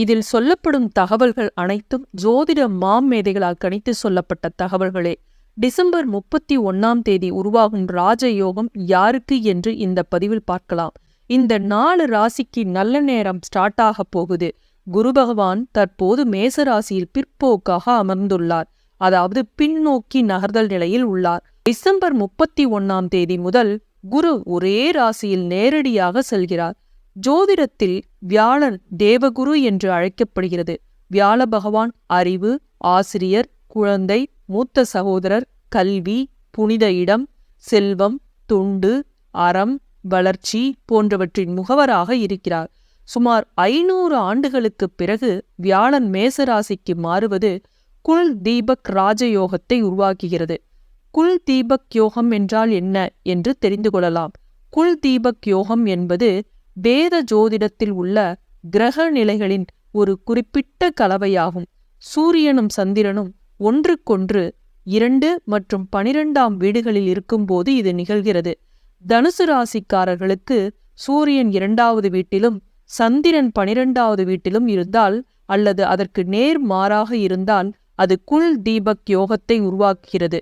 இதில் சொல்லப்படும் தகவல்கள் அனைத்தும் ஜோதிட மாமேதைகளால் கணித்து சொல்லப்பட்ட தகவல்களே. டிசம்பர் முப்பத்தி ஒன்னாம் தேதி உருவாகும் ராஜயோகம் யாருக்கு என்று இந்த பதிவில் பார்க்கலாம். இந்த நாலு ராசிக்கு நல்ல நேரம் ஸ்டார்ட் ஆக போகுது. குரு பகவான் தற்போது மேச ராசியில் பிற்போக்காக அமர்ந்துள்ளார். அதாவது பின்னோக்கி நகர்தல் நிலையில் உள்ளார். டிசம்பர் முப்பத்தி ஒன்னாம் தேதி முதல் குரு ஒரே ராசியில் நேரடியாக செல்கிறார். ஜோதிடத்தில் வியாழன் தேவகுரு என்று அழைக்கப்படுகிறது. வியாழ பகவான் அறிவு ஆசிரியர் குழந்தை மூத்த சகோதரர் கல்வி புனித இடம் செல்வம் துண்டு அறம் வளர்ச்சி போன்றவற்றின் முகவராக இருக்கிறார். சுமார் ஐநூறு ஆண்டுகளுக்குப் பிறகு வியாழன் மேசராசிக்கு மாறுவது குல் தீபக் ராஜயோகத்தை உருவாக்குகிறது. குல் தீபக் யோகம் என்றால் என்ன என்று தெரிந்து கொள்ளலாம். குல் தீபக் யோகம் என்பது வேத ஜோதிடத்தில் உள்ள கிரக நிலைகளின் ஒரு குறிப்பிட்ட கலவையாகும். சூரியனும் சந்திரனும் ஒன்றுக்கொன்று இரண்டு மற்றும் பனிரெண்டாம் வீடுகளில் இருக்கும்போது இது நிகழ்கிறது. தனுசு ராசிக்காரர்களுக்கு சூரியன் இரண்டாவது வீட்டிலும் சந்திரன் பனிரெண்டாவது வீட்டிலும் இருந்தால் அல்லது அதற்கு நேர் மாறாக இருந்தால் அது குல் தீபக் யோகத்தை உருவாக்குகிறது.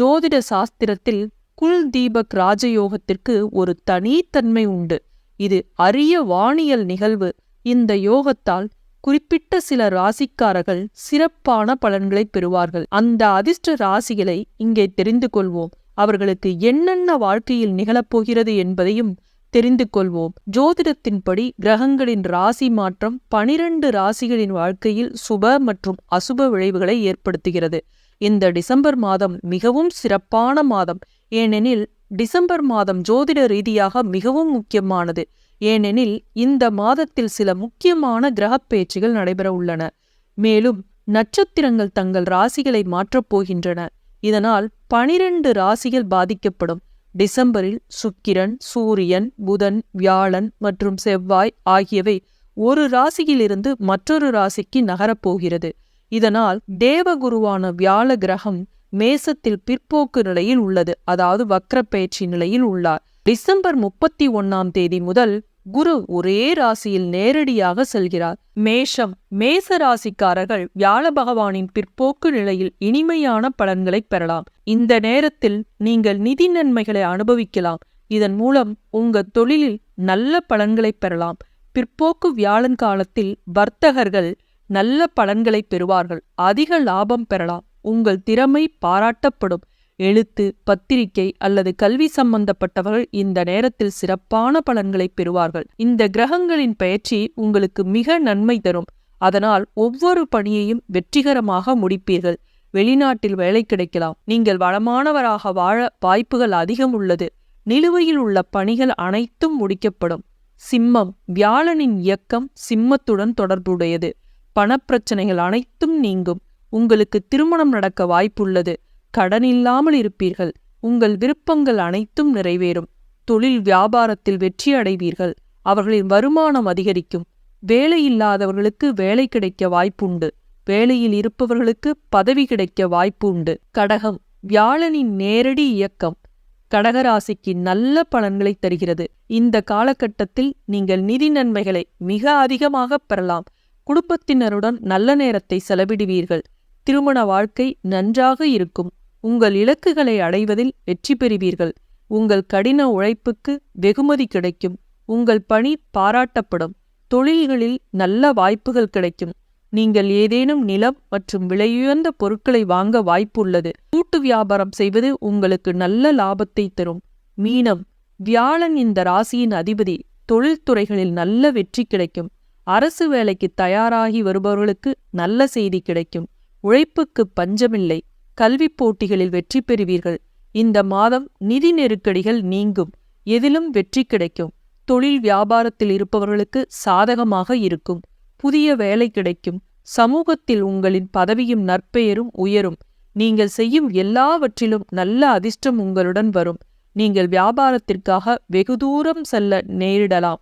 ஜோதிட சாஸ்திரத்தில் குல் தீபக் ராஜயோகத்திற்கு ஒரு தனித்தன்மை உண்டு. இது அரிய வானியல் நிகழ்வு. இந்த யோகத்தால் குறிப்பிட்ட சில ராசிக்காரர்கள் சிறப்பான பலன்களை பெறுவார்கள். அந்த அதிர்ஷ்ட ராசிகளை இங்கே தெரிந்து கொள்வோம். அவர்களுக்கு என்னென்ன வாழ்க்கையில் நிகழப்போகிறது என்பதையும் தெரிந்து கொள்வோம். ஜோதிடத்தின்படி கிரகங்களின் ராசி மாற்றம் பனிரெண்டு ராசிகளின் வாழ்க்கையில் சுப மற்றும் அசுப விளைவுகளை ஏற்படுத்துகிறது. இந்த டிசம்பர் மாதம் மிகவும் சிறப்பான மாதம். ஏனெனில் டிசம்பர் மாதம் ஜோதிட ரீதியாக மிகவும் முக்கியமானது. ஏனெனில் இந்த மாதத்தில் சில முக்கியமான கிரகப் பேச்சுகள் நடைபெற உள்ளன. மேலும் நட்சத்திரங்கள் தங்கள் ராசிகளை மாற்றப் போகின்றன. இதனால் பனிரெண்டு ராசிகள் பாதிக்கப்படும். டிசம்பரில் சுக்கிரன் சூரியன் புதன் வியாழன் மற்றும் செவ்வாய் ஆகியவை ஒரு ராசியிலிருந்து மற்றொரு ராசிக்கு நகரப்போகிறது இதனால் தேவகுருவான வியாழ கிரகம் மேசத்தில் பிற்போக்கு நிலையில் உள்ளது. அதாவது வக்ரப்பெயர்ச்சி நிலையில் உள்ளார். டிசம்பர் முப்பத்தி ஒன்னாம் தேதி முதல் குரு ஒரே ராசியில் நேரடியாக செல்கிறார். மேஷம் மேச ராசிக்காரர்கள் வியாழ பகவானின் பிற்போக்கு நிலையில் இனிமையான பலன்களை பெறலாம். இந்த நேரத்தில் நீங்கள் நிதி நன்மைகளை அனுபவிக்கலாம். இதன் மூலம் உங்க தொழிலில் நல்ல பலன்களை பெறலாம். பிற்போக்கு வியாழன் காலத்தில் வர்த்தகர்கள் நல்ல பலன்களை பெறுவார்கள். அதிக லாபம் பெறலாம். உங்கள் திறமை பாராட்டப்படும். எழுத்து பத்திரிகை அல்லது கல்வி சம்பந்தப்பட்டவர்கள் இந்த நேரத்தில் சிறப்பான பலன்களை பெறுவார்கள். இந்த கிரகங்களின் பயிற்சி உங்களுக்கு மிக நன்மை தரும். அதனால் ஒவ்வொரு பணியையும் வெற்றிகரமாக முடிப்பீர்கள். வெளிநாட்டில் வேலை கிடைக்கலாம். நீங்கள் வளமானவராக வாழ வாய்ப்புகள் அதிகம் உள்ளது. நிலுவையில் உள்ள பணிகள் அனைத்தும் முடிக்கப்படும். சிம்மம் வியாழனின் இயக்கம் சிம்மத்துடன் தொடர்புடையது. பணப்பிரச்சனைகள் அனைத்தும் நீங்கும். உங்களுக்கு திருமணம் நடக்க வாய்ப்புள்ளது. கடன் இல்லாமல் இருப்பீர்கள். உங்கள் விருப்பங்கள் அனைத்தும் நிறைவேறும். தொழில் வியாபாரத்தில் வெற்றி அடைவீர்கள். அவர்களின் வருமானம் அதிகரிக்கும். வேலை இல்லாதவர்களுக்கு வேலை கிடைக்க வாய்ப்புண்டு. வேலையில் இருப்பவர்களுக்கு பதவி கிடைக்க வாய்ப்பு உண்டு கடகம் வியாழனின் நேரடி இயக்கம். கடகராசிக்கு நல்ல பலன்களை தருகிறது. இந்த காலகட்டத்தில் நீங்கள் நிதி நன்மைகளை மிக அதிகமாக பெறலாம். குடும்பத்தினருடன் நல்ல நேரத்தை செலவிடுவீர்கள். திருமண வாழ்க்கை நன்றாக இருக்கும். உங்கள் இலக்குகளை அடைவதில் வெற்றி பெறுவீர்கள். உங்கள் கடின உழைப்புக்கு வெகுமதி கிடைக்கும். உங்கள் பணி பாராட்டப்படும். தொழில்களில் நல்ல வாய்ப்புகள் கிடைக்கும். நீங்கள் ஏதேனும் நிலம் மற்றும் விலையுயர்ந்த பொருட்களை வாங்க வாய்ப்புள்ளது. கூட்டு வியாபாரம் செய்வது உங்களுக்கு நல்ல லாபத்தை தரும். மீனம். வியாழன் இந்த ராசியின் அதிபதி. தொழில்துறைகளில் நல்ல வெற்றி கிடைக்கும். அரசு வேலைக்கு தயாராகி வருபவர்களுக்கு நல்ல செய்தி கிடைக்கும். உழைப்புக்கு பஞ்சமில்லை. கல்விப் போட்டிகளில் வெற்றி பெறுவீர்கள். இந்த மாதம் நிதி நெருக்கடிகள் நீங்கும். எதிலும் வெற்றி கிடைக்கும். தொழில் வியாபாரத்தில் இருப்பவர்களுக்கு சாதகமாக இருக்கும். புதிய வேலை கிடைக்கும். சமூகத்தில் உங்களின் பதவியும் நற்பெயரும் உயரும். நீங்கள் செய்யும் எல்லாவற்றிலும் நல்ல அதிர்ஷ்டம் உங்களுடன் வரும். நீங்கள் வியாபாரத்திற்காக வெகு தூரம் செல்ல நேரிடலாம்.